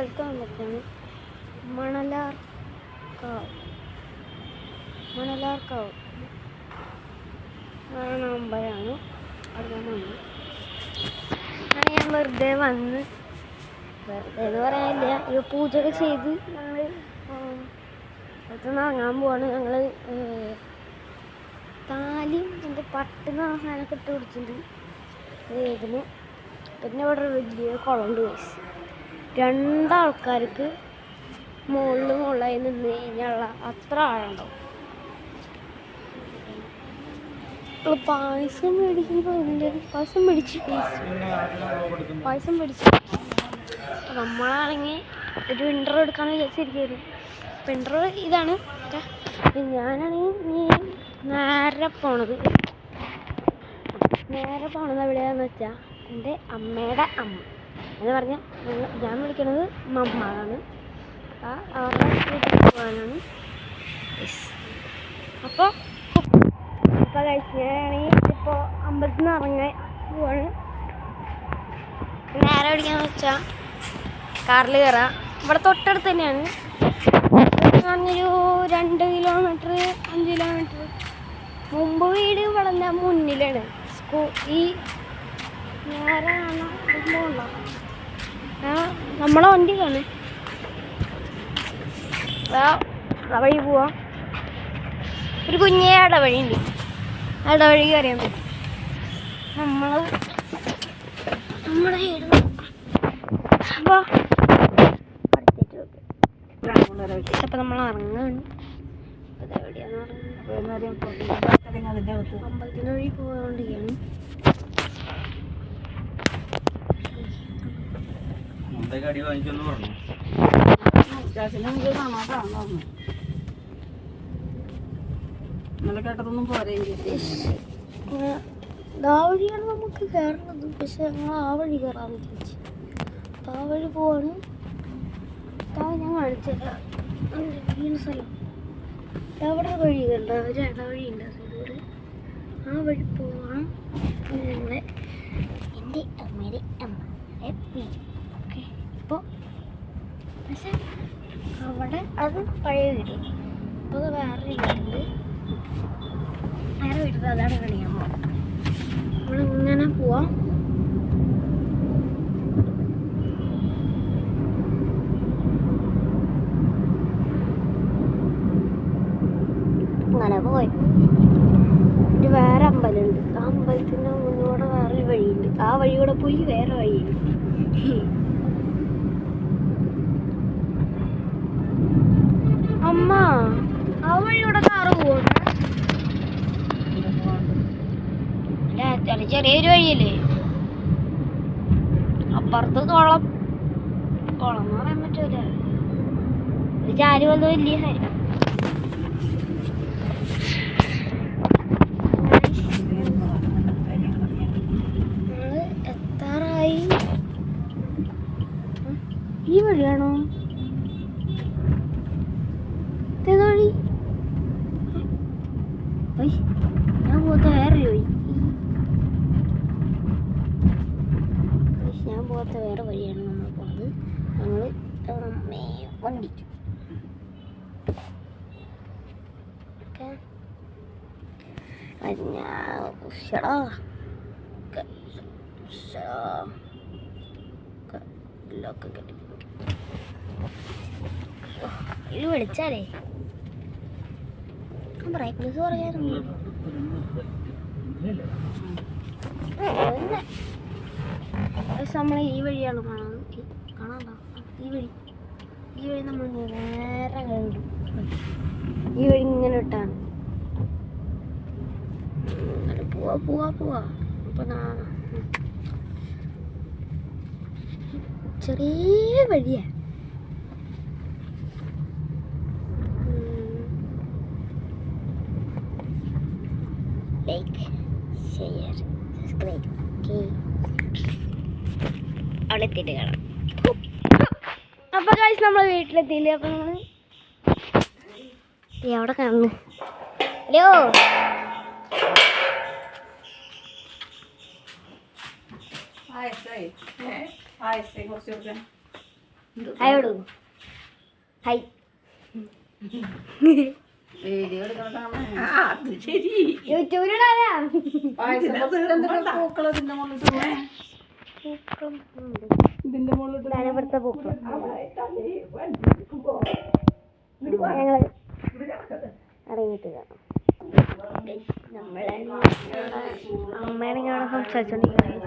അമ്പലത്തെ വന്നിട്ടാണ് മണലാർ കാവ്. മണലാർ കാവ്. അതാണ് അവിടെ ഞാൻ വന്നു ഞാൻ വെറുതെ വന്ന്. വെറുതെ എന്ന് പറയാനില്ല. ഈ പൂജയൊക്കെ ചെയ്ത് ഞങ്ങൾ പുറത്തുനിന്ന് പോവാണ്. ഞങ്ങൾ താലിയും എന്റെ പട്ടുന്ന സാധനമൊക്കെ ഇട്ട് പിടിച്ചിട്ടുണ്ട് ഇതിന് പിന്നെ ഇവിടെ വലിയ വലിയ ഉണ്ട് guys. രണ്ടാൾക്കാർക്ക് മുകളിൽ മുകളിലായി നിന്ന് കഴിഞ്ഞാൽ അത്ര ആളുണ്ടാവും പായസം മേടിക്കുന്നുണ്ട് പായസം മേടിച്ച് പായസം മേടിച്ച്. നമ്മളാണെങ്കിൽ ഒരു വിന്റർ എടുക്കാന്ന് വിചാരിച്ചിരിക്കുന്നു വിന്റർ ഇതാണ്. ട്ടാ. അപ്പൊ ഞാനാണെങ്കിൽ നേരെ പോണത്. നേരെ പോണത് എവിടെയാണെന്ന് വെച്ചാൽ എന്റെ അമ്മയുടെ അമ്മ. എന്ന് പറഞ്ഞാൽ ഞങ്ങൾ- ഞാൻ വിളിക്കണത് മമ്മാണ് ആ അവരുടെ വീട്ടിൽ പോകാനാണ്. അപ്പോൾ അപ്പോൾ കഴിച്ച് ഞാനാണെങ്കിൽ ഇപ്പോൾ അമ്പലത്തിൽ നിന്ന് ഇറങ്ങാൻ പോവാണ്. നേരെ പിടിക്കാന്ന് വെച്ചാൽ കാറിൽ കയറാം. ഇവിടെ തൊട്ടടുത്ത് തന്നെയാണ്. പറഞ്ഞൊരു രണ്ട് കിലോമീറ്റർ അഞ്ച് കിലോമീറ്റർ മുമ്പ് വീട് ഇവിടെ മുന്നിലാണ്. സ്കൂ ഈ നേരെ കാണുന്ന ആ നമ്മളെ വണ്ടി കാണും വഴി പോവാ. ഒരു കുഞ്ഞേ ഇടവഴിയുണ്ട് ആ ഇടവഴി കയറിയാൻ പറ്റും നമ്മൾ നമ്മളെ അപ്പോൾ അപ്പം നമ്മൾ ഇറങ്ങാണ്. അപ്പോൾ പറയുന്നത് വഴി പോകാണ്ടിരിക്കുകയാണ് മുമ്പേക്ക് അടി വാങ്ങിച്ചെന്ന് പറഞ്ഞു. ഇന്നലെ കേട്ടതൊന്നും ഇങ്ങനെ ആ വഴിയാണ് നമുക്ക് കയറുന്നത് പക്ഷെ ഞങ്ങൾ ആ വഴി കയറാൻ വിചാരിച്ചു. അപ്പം ആ വഴി പോവാണ്. അതാ ഞാൻ കാണിച്ചത് വീണ സ്ഥലം. എവിടെ വഴി കണ്ട? ഒരു ഇടവഴി ഉണ്ട്. ആ വഴി പോവാം ഞങ്ങളെ എന്റെ അമ്മയുടെ അമ്മ വീട് ഓക്കെ ഇപ്പോൾ പക്ഷെ അവിടെ അത് പഴയ വീട്. ഇപ്പോൾ അത് വേറെ വീടുണ്ട്. വേറെ വീട്ടിൽ അതാണ് കളിയാൻ പോകാം നമ്മളിങ്ങനെ പോവാം. അങ്ങനെ പോയി. ഇത് വേറെ അമ്പലമുണ്ട്. ആ അമ്പലത്തിന്റെ മുന്നോടെ വേറൊരു വഴിയുണ്ട്. ആ വഴി കൂടെ പോയി വേറെ വഴിയുണ്ട്. അമ്മ. ആ വഴിയൂടെ കാറ് അല്ല ചെറിയൊരു വഴിയല്ലേ? അപ്പുറത്ത് കുളം. കുളം എന്ന് പറയാൻ പറ്റൂല. ഒരു ചാരി വന്നോ ഇല്ല എത്താറായി. ഈ വഴിയാണോ? ഞാൻ പോകാത്ത വേറെ വഴി ഞാൻ പോകാത്ത വേറെ വഴിയാണ് നമ്മൾ പോണത് അമ്മേ വണ്ടി ഓക്കെ ഞാൻ ഉഷടാ ലോക്ക് കെട്ടി ഇത് വിളിച്ചാലേ ബ്രൈറ്റ്നസ് പറയാറുണ്ട് നമ്മൾ ഈ വഴിയാണ് കാണാൻ ഈ- വഴി. ഈ വഴി നമ്മൾ നേരെ കണ്ടു ഈ വഴി ഇങ്ങനെ ഇട്ടാണ് പോവാ പോവാ പോവാ. അപ്പൊ ചെറിയ വഴിയാ. ലൈക്ക് ഷെയർ സബ്സ്ക്രൈബ് ഓക്കെ അവിടെ എത്തിയിട്ട് കാണാം. അപ്പൊ കാഴ്ച നമ്മളെ വീട്ടിലെത്തിയില്ലേ? അപ്പൊ നമ്മൾ ദേ അവിടെ കാണുന്നു. ഹലോ? ഹായ് ഹായ് അത് ശരി. ഇതിന്റെ ഇറങ്ങിയിട്ട് കാണാം നമ്മളെ അവിടെ സംസാരിച്ചോണ്ടിരിക്കുന്നത്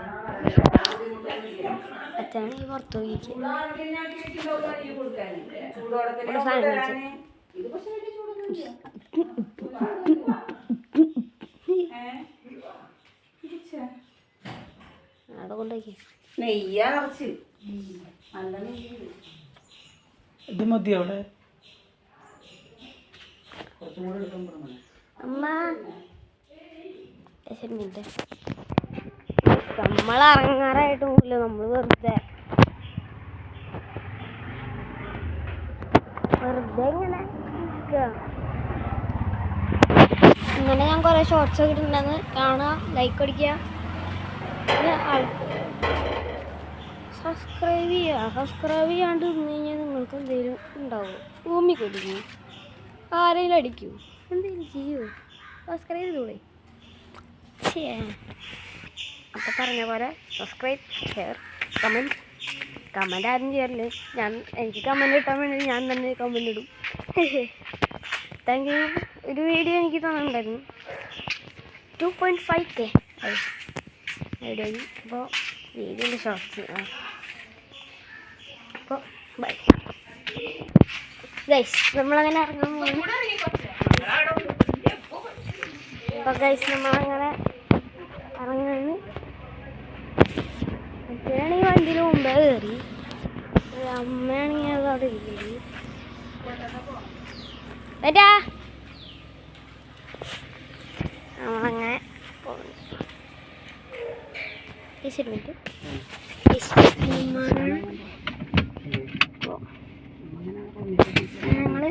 അച്ഛനാണെങ്കിൽ പുറത്തു പോയിരിക്കും അവിടെ നെയ്യാ നിറച്ച്. നല്ല നെയ്യ് ഇത് മതി അവിടെ? അമ്മ. മിനിറ്റ് നമ്മൾ ഇറങ്ങാറായിട്ട് പോകില്ല നമ്മൾ വെറുതെ. വെറുതെ ഇങ്ങനെ ഇങ്ങനെ ഞാൻ കുറേ ഷോർട്സ് ഒക്കെ ഇട്ടിട്ടുണ്ടെന്ന് കാണുക ലൈക്ക് അടിക്കുക. സബ്സ്ക്രൈബ് ചെയ്യുക സബ്സ്ക്രൈബ് ചെയ്യാണ്ട് നിന്ന് കഴിഞ്ഞാൽ നിങ്ങൾക്ക് എന്തെങ്കിലും ഉണ്ടാവും. ഭൂമി കൊടുക്കും ആരെങ്കിലും അടിക്കൂ. എന്തെങ്കിലും ചെയ്യൂ. സബ്സ്ക്രൈബ് ചെയ്തോളേ ശേ അപ്പോൾ പറഞ്ഞ പോലെ സബ്സ്ക്രൈബ് ഷെയർ കമന്റ് കമന്റ് ആരും ചെയ്യാറില്ല ഞാൻ എനിക്ക് കമന്റ് ഇട്ടാൻ വേണ്ടി ഞാൻ തന്നെ കമന്റ് ഇടും. താങ്ക് യു ഒരു വീഡിയോ എനിക്ക് തന്നിട്ടുണ്ടായിരുന്നു. Two point five K video അപ്പോൾ വീഡിയോന്റെ ഷോർട്സ്. ആ. അപ്പോൾ ബൈ. ഗൈസ് നമ്മളങ്ങനെ ഇറങ്ങാൻ പോകുന്നു അപ്പോൾ ഗൈസ് നമ്മളങ്ങനെ ഇറങ്ങാണ്. മറ്റേയാണെങ്കിൽ വണ്ടിയിൽ മുമ്പേ കയറി അമ്മയാണെങ്കിൽ അവിടെ ഇരിക്കുന്നത് പറ്റാ നമ്മളങ്ങനെ പോകുന്നു ഏശ്വരി മിനിറ്റ് ഞങ്ങൾ